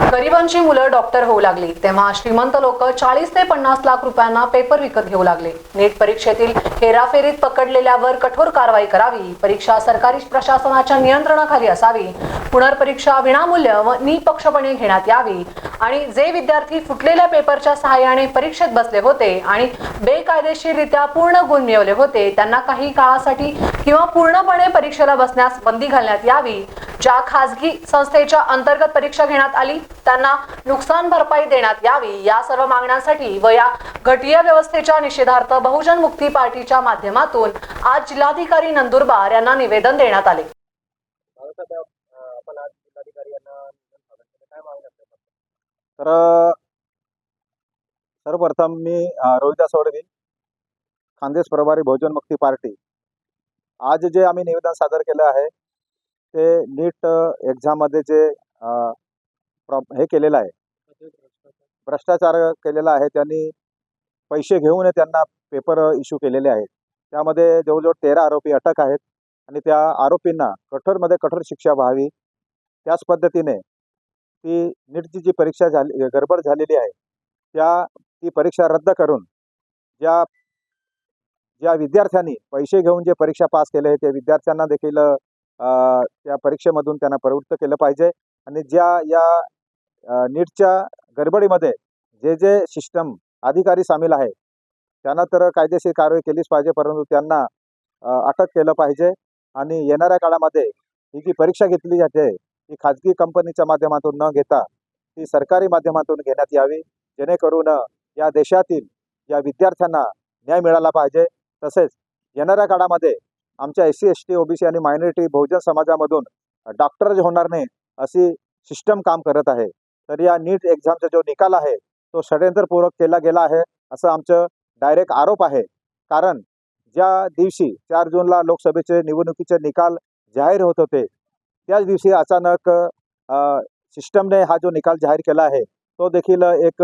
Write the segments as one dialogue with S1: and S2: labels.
S1: गरिबांची मुलं डॉक्टर होऊ लागली तेव्हा श्रीमंत लोक चाळीस ते पन्नास लाख रुपयांना पेपर विकत घेऊ लागले. नीट परीक्षेतील हेराफेरीत पकडलेल्यावर कठोर कारवाई करावी परीक्षा सरकारी प्रशासनाच्या नियंत्रणाखाली असावी पुनर्परीक्षा विनामूल्य व निपक्षपणे घेण्यात यावी आणि जे विद्यार्थी फुटलेल्या पेपरच्या सहाय्याने परीक्षेत बसले होते आणि बेकायदेशीररित्या पूर्ण गुण मिळवले होते त्यांना काही काळासाठी किंवा पूर्णपणे परीक्षेला बसण्यास बंदी घालण्यात यावी ज्या खासगी संस्थेच्या अंतर्गत परीक्षा घेण्यात आली त्यांना नुकसान भरपाई देण्यात यावी या सर्व मागण्यांसाठी व या घटिया व्यवस्थेच्या निषेधार्थ बहुजन मुक्ती पार्टीच्या माध्यमातून आज जिल्हाधिकारी नंदुरबार यांना निवेदन देण्यात आले.
S2: तर सर्वप्रथम मी रोहिदास वडवी खानदेश प्रभारी बहुजन मुक्ती पार्टी. आज जे आम्ही निवेदन सादर केलं आहे ते नीट एक्झाममध्ये जे अ, हे केलेलं आहे. भ्रष्टाचार केलेला आहे त्यांनी पैसे घेऊन त्यांना पेपर इश्यू केलेले आहेत. त्यामध्ये जवळजवळ तेरा आरोपी अटक आहेत आणि त्या आरोपींना कठोरमध्ये कठोर शिक्षा व्हावी. त्याच पद्धतीने ती नीटची जी परीक्षा झाली गडबड झालेली आहे त्या ती परीक्षा रद्द करून ज्या ज्या विद्यार्थ्यांनी पैसे घेऊन जे परीक्षा पास केले आहे त्या विद्यार्थ्यांना देखील त्या परीक्षेमधून त्यांना प्रवृत्त केलं पाहिजे. आणि ज्या या नीटच्या गडबडीमध्ये जे जे सिस्टम अधिकारी सामील आहे त्यांना तर कायदेशीर कारवाई केलीच पाहिजे परंतु त्यांना अटक केलं पाहिजे. आणि येणाऱ्या काळामध्ये ही जी परीक्षा घेतली जाते ती खाजगी कंपनीच्या माध्यमातून न घेता ती सरकारी माध्यमातून घेण्यात यावी. जेणेकरून या देशातील या विद्यार्थ्यांना न्याय मिळाला पाहिजे. तसेच येणाऱ्या काळामध्ये आमच्या S C S T OBC आणि मायनॉरिटी बहुजन समाजामधून डॉक्टर जे होणार नाही अशी सिस्टम काम करत आहे. तर या नीट एक्झामचा जो निकाल आहे तो षडयंत्रपूर्वक केला गेला आहे असं आमचं डायरेक्ट आरोप आहे. कारण ज्या दिवशी चार जूनला लोकसभेचे निवडणुकीचे निकाल जाहीर होत होते त्याच दिवशी अचानक सिस्टमने हा जो निकाल जाहीर केला आहे तो देखील एक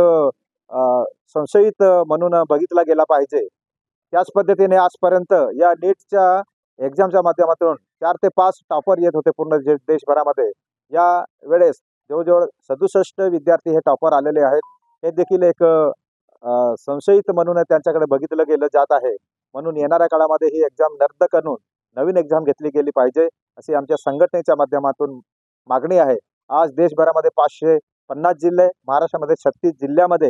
S2: संशयित म्हणून बघितला गेला पाहिजे. त्याच पद्धतीने आजपर्यंत या नीटच्या एक्झामच्या माध्यमातून चार ते पाच टॉपर येत होते पूर्ण देशभरामध्ये. या वेळेस जवळजवळ सदुसष्ट विद्यार्थी हे टॉपर आलेले आहेत. हे देखील एक संशयित म्हणून त्यांच्याकडे बघितलं गेलं जात आहे. म्हणून येणाऱ्या काळामध्ये ही एक्झाम रद्द करून नवीन एक्झाम घेतली गेली पाहिजे अशी आमच्या संघटनेच्या माध्यमातून मागणी आहे. आज देशभरामध्ये पाचशे पन्नास जिल्हे महाराष्ट्रामध्ये छत्तीस जिल्ह्यामध्ये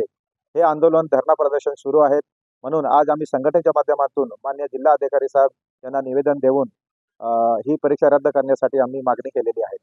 S2: हे आंदोलन धरणा प्रदर्शन सुरू आहेत. म्हणून आज आम्ही संघटनेच्या माध्यमातून मान्य जिल्हा अधिकारी साहेब त्यांना निवेदन देऊन ही परीक्षा रद्द करण्यासाठी आम्ही मागणी केलेली आहे.